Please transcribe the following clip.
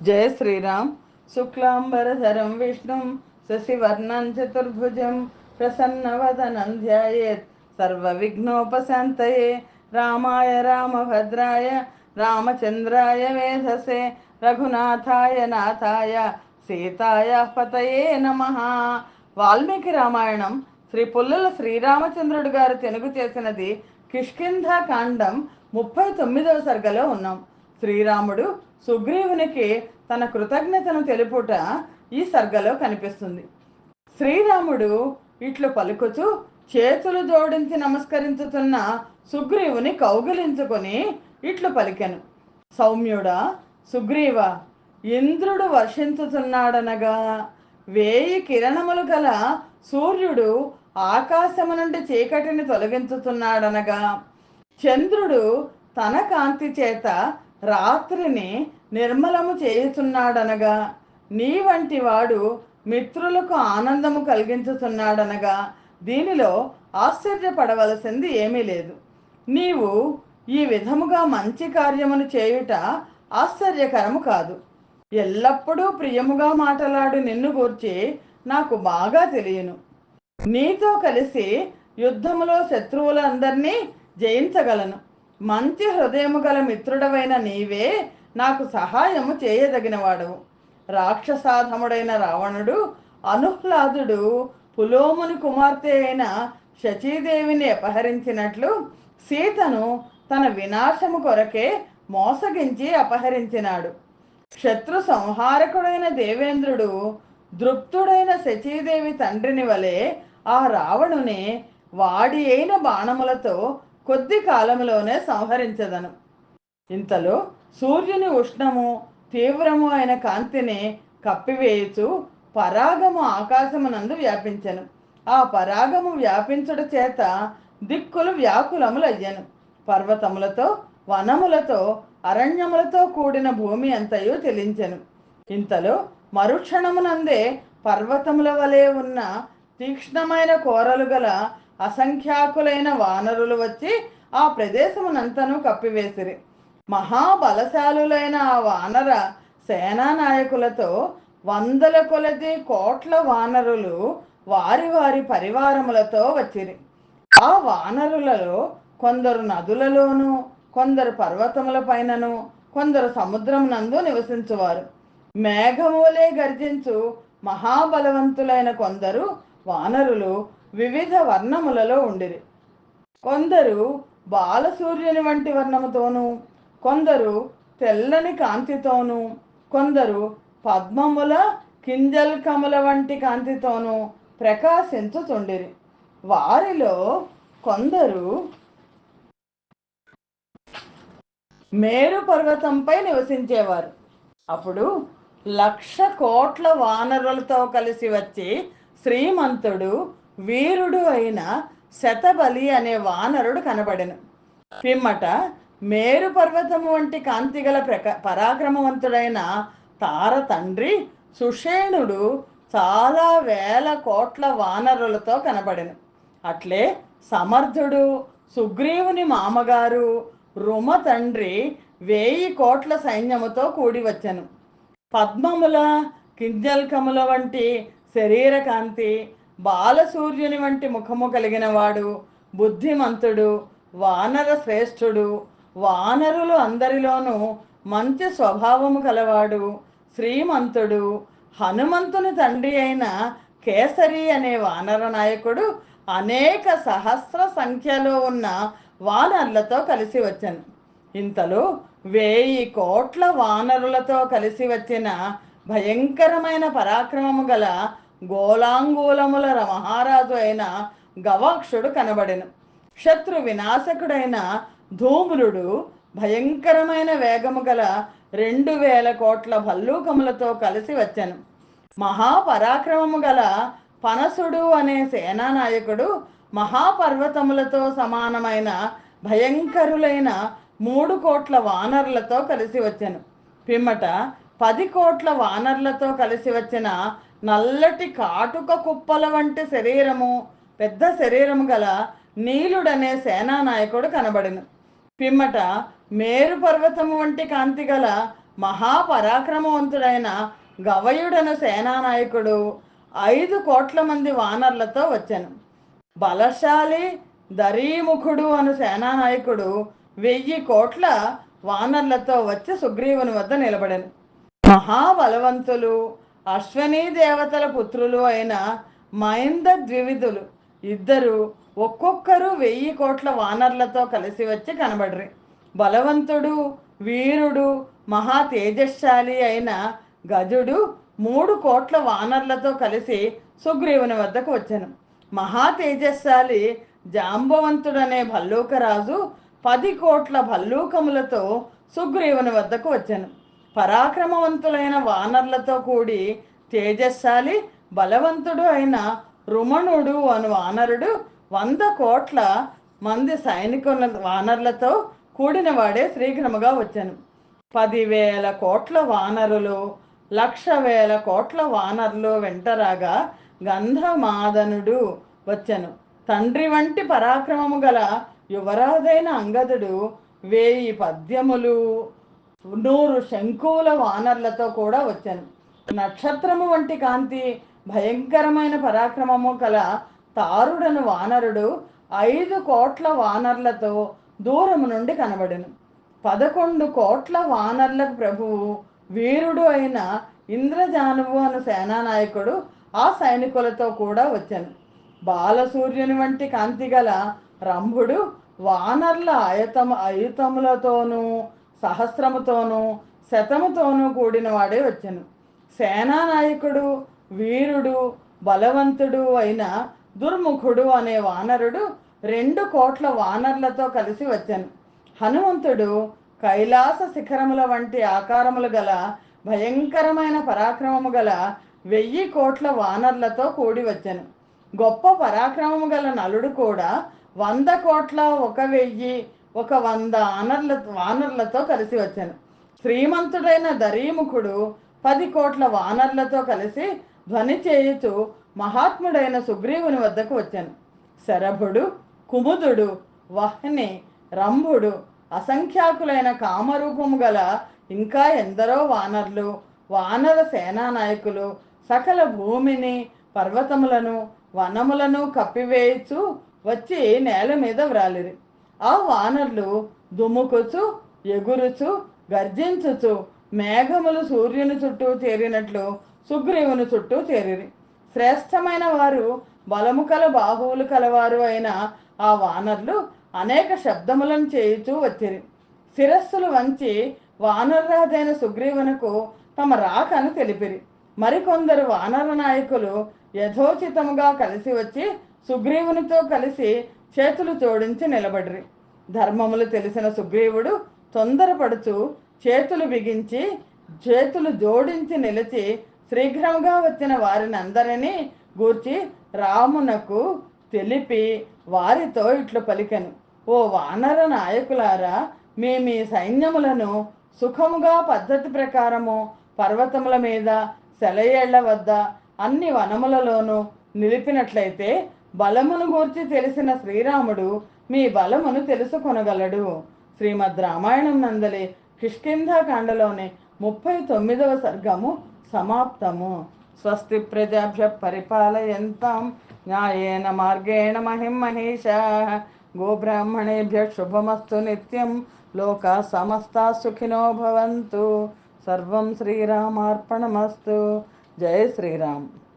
జయ శ్రీరామ్ శుక్లాంబరధరం విష్ణుం శశివర్ణం చతుర్భుజం ప్రసన్నవదనం ధ్యాయేత్ సర్వవిఘ్నోపశాంతయే రామాయ రామభద్రాయ రామచంద్రాయ వేధసే రఘునాథాయ నాథాయ సీతాయ పతయే నమ వాల్మీకి రామాయణం శ్రీ పుల్లల శ్రీరామచంద్రుడు గారు తెలుగు చేసినది కిష్కింధ కాండం ముప్పై తొమ్మిదవ సర్గలో ఉన్నాం. శ్రీరాముడు సుగ్రీవునికి తన కృతజ్ఞతను తెలుపుట ఈ సర్గలో కనిపిస్తుంది. శ్రీరాముడు ఇట్లు పలుకుచు చేతులు జోడించి నమస్కరించుతున్న సుగ్రీవుని కౌగిలించుకొని ఇట్లు పలికెను. సౌమ్యుడా సుగ్రీవ ఇంద్రుడు వర్షించుతున్నాడనగా వేయి కిరణములు గల సూర్యుడు ఆకాశము నుండి చీకటిని తొలగించుతున్నాడనగా చంద్రుడు తన కాంతి చేత రాత్రిని నిర్మలము చేయుచున్నాడనగా నీ వంటి వాడు మిత్రులకు ఆనందము కలిగించుతున్నాడనగా దీనిలో ఆశ్చర్యపడవలసింది ఏమీ లేదు. నీవు ఈ విధముగా మంచి కార్యమును చేయుట ఆశ్చర్యకరము కాదు. ఎల్లప్పుడూ ప్రియముగా మాటలాడు నిన్ను గూర్చి నాకు బాగా తెలియను. నీతో కలిసి యుద్ధములో శత్రువులందరినీ జయించగలను. మంచి హృదయము గల మిత్రుడవైన నీవే నాకు సహాయము చేయదగినవాడు. రాక్షసాధముడైన రావణుడు అనుహ్లాదుడు పులోముని కుమార్తె అయిన శచీదేవిని అపహరించినట్లు సీతను తన వినాశము కొరకే మోసగించి అపహరించినాడు. శత్రు సంహారకుడైన దేవేంద్రుడు దృప్తుడైన శచీదేవి తండ్రిని వలె ఆ రావణుని వాడి అయిన బాణములతో కొద్ది కాలములోనే సంహరించదను. ఇంతలో సూర్యుని ఉష్ణము తీవ్రము అయిన కాంతిని కప్పివేయుచు పరాగము ఆకాశమునందు వ్యాపించెను. ఆ పరాగము వ్యాపించుట చేత దిక్కులు వ్యాకులములయ్యను. పర్వతములతో వనములతో అరణ్యములతో కూడిన భూమి అంతయు తెలించెను. ఇంతలో మరుక్షణమునందే పర్వతముల వలె ఉన్న తీక్ష్ణమైన కోరలు గల అసంఖ్యాకులైన వానరులు వచ్చి ఆ ప్రదేశమునంతను కప్పివేసిరి. మహాబలశాలులైన ఆ వానర సేనా నాయకులతో వందల కొలది కోట్ల వానరులు వారి వారి పరివారములతో వచ్చిరి. ఆ వానరులలో కొందరు నదులలోను కొందరు పర్వతముల పైనను కొందరు సముద్రం నందు నివసించువారు. మేఘములే గర్జించు మహాబలవంతులైన కొందరు వానరులు వివిధ వర్ణములలో ఉండిరి. కొందరు బాలసూర్యుని వంటి వర్ణముతోనూ కొందరు తెల్లని కాంతితోనూ కొందరు పద్మముల కింజల్కముల వంటి కాంతితోనూ ప్రకాశించుతుండిరి వారిలో కొందరు మేరు పర్వతంపై నివసించేవారు. అప్పుడు లక్ష కోట్ల వానరులతో కలిసి వచ్చి శ్రీమంతుడు వీరుడు అయిన శతబలి అనే వానరుడు కనబడెను. పిమ్మట మేరు పర్వతము వంటి కాంతిగల ప్రక పరాక్రమవంతుడైన తార తండ్రి సుషేణుడు చాలా వేల కోట్ల వానరులతో కనబడెను. అట్లే సమర్థుడు సుగ్రీవుని మామగారు రుమ తండ్రి వేయి కోట్ల సైన్యముతో కూడి వచ్చెను పద్మముల కింజల్కముల వంటి శరీర కాంతి బాలసూర్యుని వంటి ముఖము కలిగిన వాడు బుద్ధిమంతుడు వానర శ్రేష్ఠుడు వానరులు అందరిలోనూ మంచి స్వభావము కలవాడు శ్రీమంతుడు హనుమంతుని తండ్రి అయిన కేసరి అనే వానర నాయకుడు అనేక సహస్ర సంఖ్యలో ఉన్న వానరులతో కలిసి వచ్చాను. ఇంతలో వేయి కోట్ల వానరులతో కలిసి వచ్చిన భయంకరమైన పరాక్రమము గల గోలాంగూలముల మహారాజు అయిన గవాక్షుడు కనబడెను. శత్రు వినాశకుడైన ధూమ్రుడు భయంకరమైన వేగము గల రెండు వేల కోట్ల భల్లూకములతో కలిసి వచ్చాను. మహాపరాక్రమము గల పనసుడు అనే సేనానాయకుడు మహాపర్వతములతో సమానమైన భయంకరులైన మూడు కోట్ల వానరులతో కలిసి వచ్చాను. పిమ్మట పది కోట్ల వానరులతో కలిసి వచ్చిన నల్లటి కాటుక కుప్పల వంటి శరీరము పెద్ద శరీరము గల నీలుడనే సేనానాయకుడు కనబడను. పిమ్మట మేరు పర్వతము వంటి కాంతి గల మహాపరాక్రమవంతుడైన గవయుడను సేనానాయకుడు ఐదు కోట్ల మంది వానర్లతో వచ్చాను. బలశాలి దరీముఖుడు అను సేనానాయకుడు వెయ్యి కోట్ల వానర్లతో వచ్చి సుగ్రీవుని వద్ద నిలబడను. మహాబలవంతులు అశ్వనీ దేవతల పుత్రులు అయిన మైంద ద్వివిధులు ఇద్దరు ఒక్కొక్కరు వెయ్యి కోట్ల వానర్లతో కలిసి వచ్చి కనబడ్రి. బలవంతుడు వీరుడు మహా తేజశాలి అయిన గజుడు మూడు కోట్ల వానర్లతో కలిసి సుగ్రీవుని వద్దకు వచ్చాను. మహా తేజశాలి జాంబవంతుడనే భల్లూకరాజు పది కోట్ల భల్లూకములతో సుగ్రీవుని వద్దకు వచ్చాను. పరాక్రమవంతులైన వానర్లతో కూడి తేజశాలి బలవంతుడు అయిన రుమణుడు అను వానరుడు వంద కోట్ల మంది సైనికుల వానర్లతో కూడిన వాడే శ్రీఘ్రముగా వచ్చాను. పదివేల కోట్ల వానరులు లక్ష వేల కోట్ల వానరులు వెంటరాగా గంధమాదనుడు వచ్చాను. తండ్రి వంటి పరాక్రమము గల యువరాజైన అంగదుడు వేయి పద్యములు నూరు శంకువుల వానర్లతో కూడా వచ్చాను. నక్షత్రము వంటి కాంతి భయంకరమైన పరాక్రమము కల తారుడను వానరుడు ఐదు కోట్ల వానర్లతో దూరము నుండి కనబడను. పదకొండు కోట్ల వానర్లకు ప్రభువు వీరుడు అయిన ఇంద్రజానువు అను సేనానాయకుడు ఆ సైనికులతో కూడా వచ్చాను. బాలసూర్యుని వంటి కాంతి గల రంభుడు వానర్ల ఆయతము అయుతములతోనూ సహస్రముతోనూ శతముతోనూ కూడిన వాడే వచ్చాను. సేనానాయకుడు వీరుడు బలవంతుడు అయిన దుర్ముఖుడు అనే వానరుడు రెండు కోట్ల వానర్లతో కలిసి వచ్చాను. హనుమంతుడు కైలాస శిఖరముల వంటి ఆకారములు గల భయంకరమైన పరాక్రమము గల వెయ్యి కోట్ల వానర్లతో కూడి వచ్చాను. గొప్ప పరాక్రమము గల నలుడు కూడా వంద కోట్ల ఒక వెయ్యి ఒక వంద ఆనర్ల వానర్లతో కలిసి వచ్చాను. శ్రీమంతుడైన దరీముఖుడు పది కోట్ల వానర్లతో కలిసి ధ్వని చేయుచు మహాత్ముడైన సుగ్రీవుని వద్దకు వచ్చాను. శరభుడు కుముదుడు వహ్ని రంభుడు అసంఖ్యాకులైన కామరూపము గల ఇంకా ఎందరో వానర్లు వానర సేనానాయకులు సకల భూమిని పర్వతములను వనములను కప్పివేయుచు వచ్చి నేల మీద వ్రాలిరి. ఆ వానర్లు దుమ్ముకొచ్చు ఎగురుచు గర్జించుచు మేఘములు సూర్యుని చుట్టూ చేరినట్లు సుగ్రీవుని చుట్టూ చేరిరి. శ్రేష్టమైన వారు బలము కల బాహువులు కలవారు అయిన ఆ వానర్లు అనేక శబ్దములను చేయుచూ వచ్చిరి. శిరస్సులు వంచి వానరరాజైన సుగ్రీవునకు తమ రాకను తెలిపిరి. మరికొందరు వానర నాయకులు యథోచితముగా కలిసి వచ్చి సుగ్రీవునితో కలిసి చేతులు జోడించి నిలబడిరి. ధర్మములు తెలిసిన సుగ్రీవుడు తొందరపడుచు చేతులు బిగించి చేతులు జోడించి నిలిచి శీఘ్రముగా వచ్చిన వారిని అందరినీ గూర్చి రామునకు తెలిపి వారితో ఇట్లు పలికెను. ఓ వానర నాయకులారా మీ మీ సైన్యములను సుఖముగా పద్ధతి ప్రకారము పర్వతముల మీద సెలయేళ్ళ వద్ద అన్ని వనములలోనూ నిలిపినట్లయితే బలమును గూర్చి తెలిసిన శ్రీరాముడు మీ బలమును తెలుసుకొనగలడు. శ్రీమద్ రామాయణం నందలి కిష్కింధాకాండలోని ముప్పై తొమ్మిదవ సర్గము సమాప్తము. స్వస్తి ప్రజాభ్య పరిపాలయంతం. న్యాయేన మార్గేణ మహిం మహేషా. గోబ్రాహ్మణేభ్య శుభమస్తు నిత్యం. లోకా సమస్తా సుఖినో భవంతు. సర్వం శ్రీరామార్పణమస్తు. జయ శ్రీరామ్.